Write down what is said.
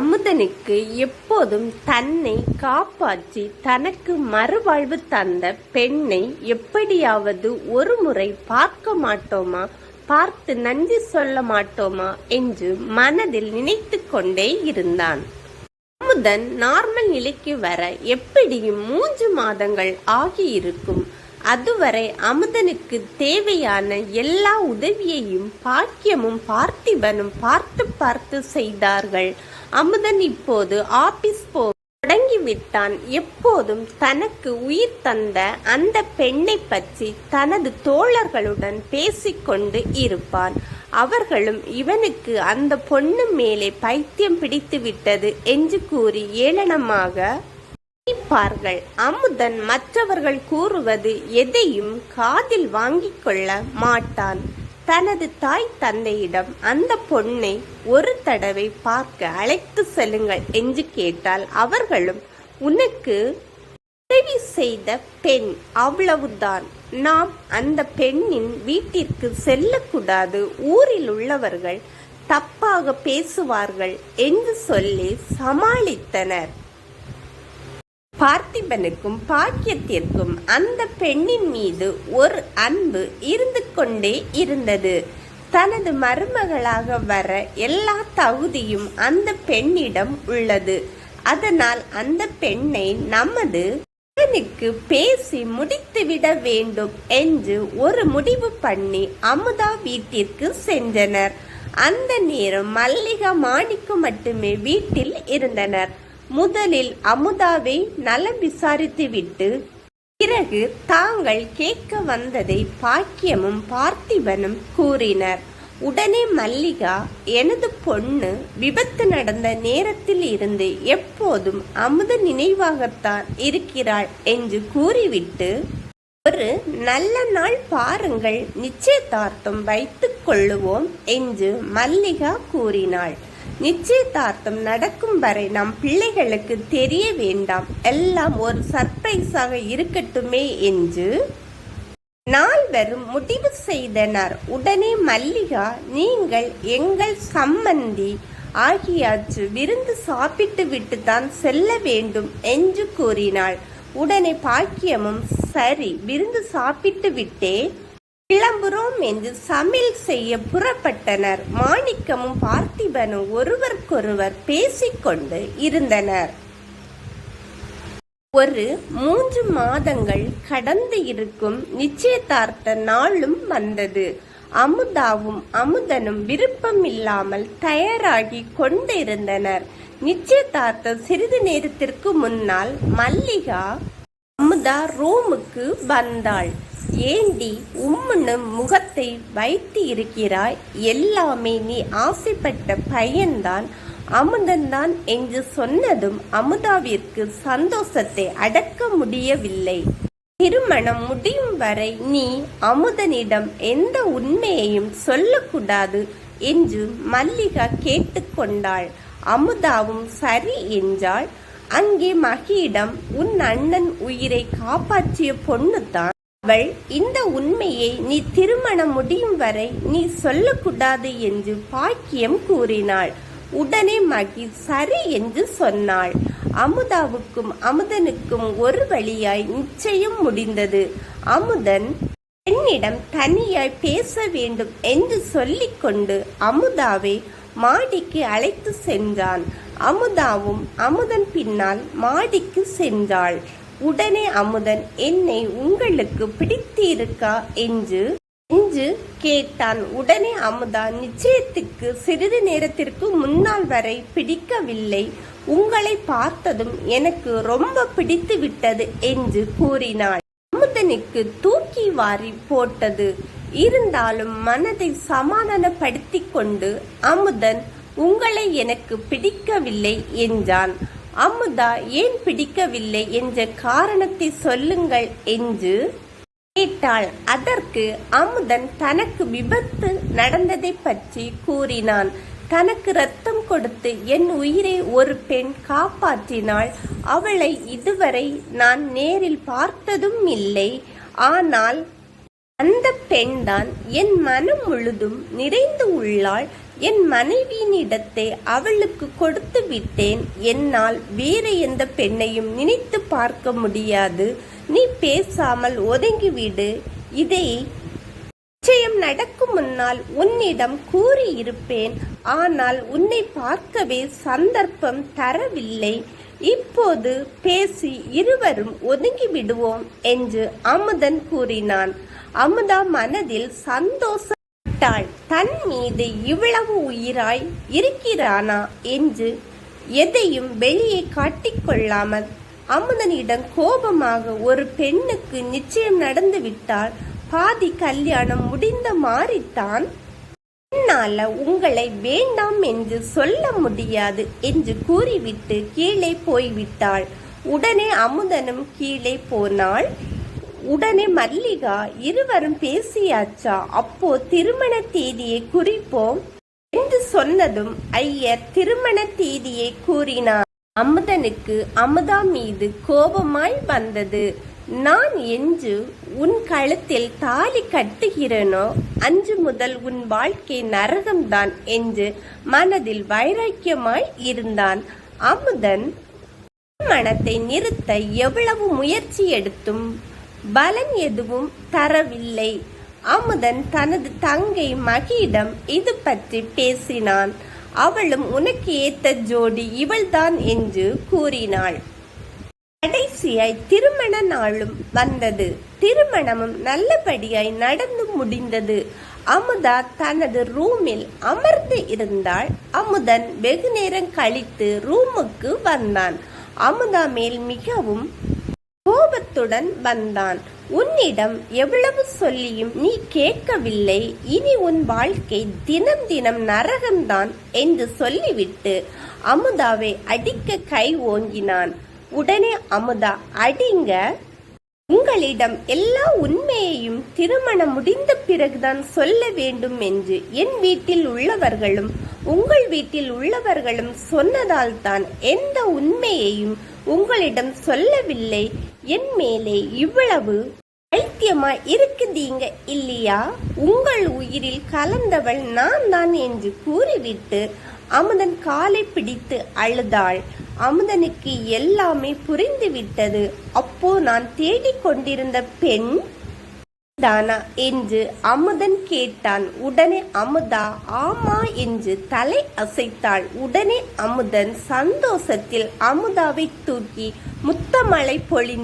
அமுதனுக்கு எப்போதும் தன்னை காப்பாற்றி தனக்கு மறுவாழ்வு தந்த பெண்ணை எப்படியாவது ஒரு முறை பார்க்க மாட்டோமா? பார்த்து நன்றி சொல்ல மாட்டோமா? என்று மனதில் நினைத்து கொண்டே இருந்தான். அமுதன் நார்மல் நிலைக்கு வர எப்படியும் மூன்று மாதங்கள் ஆகியிருக்கும். அதுவரை அமுதனுக்கு தேவையான எல்லா உதவியையும் பாக்கியமும் பார்த்திபனும் பார்த்து பார்த்து செய்தார்கள். அமுதன் இப்போது ஆபீஸ் போ தொடங்கிவிட்டான். எப்போதும் தனக்கு உயிர் தந்த அந்த பெண்ணை பற்றி தனது தோழர்களுடன் பேசிக்கொண்டு இருப்பான். அவர்களும் இவனுக்கு அந்த பொண்ணு மேலே பைத்தியம் பிடித்து விட்டது என்று கூறி ஏளனமாக நினைப்பார்கள் அமுதன் மற்றவர்கள் கூறுவது எதையும் காதில் வாங்கிக் கொள்ள மாட்டான். தனது தாய் தந்தையிடம் அந்த பொண்ணை ஒரு தடவை பார்க்க அழைத்து செல்லுங்கள் என்று கேட்டால் அவர்களும் உனக்கு உதவி செய்த பெண் அவ்வளவுதான். நாம் அந்த பெண்ணின் வீட்டிற்கு செல்லக்கூடாது. ஊரில் உள்ளவர்கள் தப்பாக பேசுவார்கள் என்று சொல்லி சமாளித்தனர். பார்த்திபனுக்கும் பாக்கியத்திற்கும் அந்த பெண்ணின் மீது ஒரு அன்பு இருந்து கொண்டே இருந்தது. தனது மருமகளாக வர எல்லா தகுதியும் அந்த பெண்ணிடம் உள்ளது. அதனால் அந்த பெண்ணை நமது மகனுக்கு பேசி முடித்துவிட வேண்டும் என்று ஒரு முடிவு பண்ணி அமுதா வீட்டிற்கு சென்றனர். அந்த நேரம் மல்லிகா மாணிக்கு மட்டுமே வீட்டில் இருந்தனர். முதலில் அமுதாவை நலம் விசாரித்துவிட்டு பிறகு தாங்கள் கேட்க வந்ததை பாக்கியமும் பார்த்திபனும் கூறினர். உடனே மல்லிகா எனது பொண்ணு விபத்து நடந்த நேரத்தில் இருந்து எப்போதும் அமுத நினைவாகத்தான் இருக்கிறாள் என்று கூறிவிட்டு ஒரு நல்ல நாள் பாருங்கள் நிச்சயதார்த்தம் வைத்துக் கொள்ளுவோம் என்று மல்லிகா கூறினாள். நிச்சயதார்த்தம் நடக்கும் வரை நம் பிள்ளைகளுக்கு தெரிய வேண்டாம். எல்லாம் ஒரு சர்ப்ரைஸாக இருக்கட்டுமே என்று நால்வரும் முடிவு செய்தனர். உடனே மல்லிகா நீங்கள் எங்கள் சம்மந்தி ஆகியாச்சு விருந்து சாப்பிட்டு விட்டு தான் செல்ல வேண்டும் என்று கூறினாள். உடனே பாக்கியமும் சரி விருந்து சாப்பிட்டு விட்டே கிளம்புறோம் என்று சமையல் செய்ய புறப்பட்டனர். மாணிக்கமும் பார்த்திபனும் ஒருவருக்கொருவர் பேசிக்கொண்டு இருந்தனர். ஒரு மூன்று மாதங்கள் கடந்து இருக்கும் நிச்சயதார்த்த நாளும் வந்தது. அமுதாவும் அமுதனும் விருப்பம் இல்லாமல் தயாராகி கொண்டிருந்தனர். நிச்சயதார்த்த சிறிது நேரத்திற்கு முன்னால் மல்லிகா அமுதா ரூமுக்கு வந்தாள். ஏண்டி உம்முன்னு முகத்தை வைத்து இருக்கிறாய்? எல்லாமே நீ ஆசைப்பட்ட பையன்தான் அமுதன்தான் என்று சொன்னதும் அமுதாவிற்கு சந்தோஷத்தை அடக்க முடியவில்லை. திருமணம் முடியும் வரை நீ அமுதனிடம் எந்த உண்மையையும் சொல்லக்கூடாது என்று மல்லிகா கேட்டுக்கொண்டாள். அமுதாவும் சரி என்றாள். அங்கே மகியிடம் உன் அண்ணன் உயிரை காப்பாற்றிய பொண்ணுதான் அவள் இந்த உண்மையை நீ திருமணம் முடியும் வரை நீ சொல்லக்கூடாது என்று பாக்கியம் கூறினாள். உடனே மகி சரி என்று சொன்னாள். அமுதாவுக்கும் அமுதனுக்கும் ஒரு வழியாய் நிச்சயம் முடிந்தது. அமுதன் பெண்ணிடம் தனியாய் பேச வேண்டும் என்று சொல்லிக்கொண்டு அமுதாவை மாடிக்கு அழைத்து சென்றான். அமுதாவும் அமுதன் பின்னால் மாடிக்கு சென்றாள். உடனே அமுதன் என்னை உங்களுக்கு பிடித்திருக்கா? என்று என்று கேட்டான். உடனே அமுதா நிச்சயத்துக்கு சிறிது நேரத்திற்கு முன்னால் வரை பிடிக்கவில்லை. உங்களை பார்த்ததும் எனக்கு ரொம்ப பிடித்து விட்டது என்று கூறினாள். அமுதனுக்கு தூக்கி வாரி போட்டது. இருந்தாலும் மனதை சமாதானப்படுத்திக் கொண்டு அமுதன் உங்களை எனக்கு பிடிக்கவில்லை என்றான். அமுதா ஏன் பிடிக்கவில்லை என்ற காரணத்தை சொல்லுங்கள் என்று கேட்டாள். அதற்கு அமுதன் தனக்கு விபத்து நடந்ததை பற்றி கூறினான். தனக்கு ரத்தம் கொடுத்து என் உயிரை ஒரு பெண் காப்பாற்றினாள். அவளை இதுவரை நான் நேரில் பார்த்ததும் இல்லை. ஆனால் அந்த பெண்தான் என் மனம் முழுதும் நிறைந்து உள்ளாள். என் மனைவியினிடத்தை அவளுக்கு கொடுத்து விட்டேன். என்னால் வேற எந்த பெண்ணையும் நினைத்து பார்க்க முடியாது. நீ பேசாமல் ஒதுங்கிவிடு. இதை நிச்சயம் நடக்கும் முன்னால் உன்னிடம் கூறியிருப்பேன். ஆனால் உன்னை பார்க்கவே சந்தர்ப்பம் தரவில்லை. இப்போது பேசி இருவரும் ஒதுங்கி விடுவோம் என்று அமுதன் கூறினான். அமுதா மனதில் கேட்டாள் தன் மீது இவ்வளவு உயிராய் இருக்கிறானா? என்று எதையும் வெளியே காட்டிக்கொள்ளாமல் அமுதனிடம் கோபமாக ஒரு பெண்ணுக்கு நிச்சயம் நடந்துவிட்டால் பாதி கல்யாணம் முடிந்த மாறித்தான் என்னால உங்களை வேண்டாம் என்று சொல்ல முடியாது என்று கூறிவிட்டு கீழே போய்விட்டாள். உடனே அமுதனும் கீழே போனாள். உடனே மல்லிகா இருவரும் பேசியாச்சா. அப்போ திருமண தேதியை குறிப்போம் என்று சொன்னதும் ஐயர் திருமண தேதியை கூறினார். அமுதனுக்கு அமுதா மீது கோபமாய் வந்தது. நான் என்று உன் கழுத்தில் தாலி கட்டுகிறேனோ? அன்று முதல் உன் வாழ்க்கை நரகம்தான் என்று மனதில் வைராக்கியமாய் இருந்தான். அமுதன் மனத்தை நிறுத்த எவ்வளவு முயற்சி எடுத்தும்? பலன் எதுவும் தரவில்லை. அமுதன் தனது தங்கை மகியிடம் இது பற்றி பேசினான். அவளும் உனக்கு ஏத்த ஜோடி இவள்தான் என்று கூறினாள். கடைசியாய் திருமண நாளும் வந்தது. திருமணமும் நல்லபடியாய் நடந்து முடிந்தது. அமுதா தனது ரூமில் அமர்ந்து இருந்தாள். அமுதன் வெகு நேரம் கழித்து ரூமுக்கு வந்தான். அமுதா மேல் மிகவும் கோபத்துடன் வந்தான். உன்னிடம் எவ்வளவு சொல்லியும் நீ கேட்கவில்லை. இனி உன் வாழ்க்கை தினம் தினம் நரகம்தான் என்று சொல்லிவிட்டு அமுதாவை அடிக்க கை ஓங்கினான். உடனே அமுதா அடிங்க. உங்களிடம் எல்லா உண்மையையும் திருமணம் முடிந்த பிறகுதான் சொல்ல வேண்டும் என்று என் வீட்டில் உள்ளவர்களும் உங்கள் வீட்டில் உள்ளவர்களும் சொன்னதால் தான் எந்த உண்மையையும் உங்களிடம் சொல்லவில்லை. என் மேலே இவ்வளவு பைத்தியமா இருக்குதீங்க இல்லையா? உங்கள் உயிரில் கலந்தவள் நான் தான் என்று கூறிவிட்டு அமுதன் காலை பிடித்து அழுதாள். அமுதனுக்கு எல்லாமே புரிந்துவிட்டது. அப்போ நான் தேடிக் கொண்டிருந்த பெண் தானா என்று அமுதன் கேட்டான். உடனே அமுதா ஆமா என்று தலை அசைத்தாள். உடனே அமுதன் சந்தோஷத்தில் அமுதாவை தூக்கி முத்தமழை பொழிந்தான்.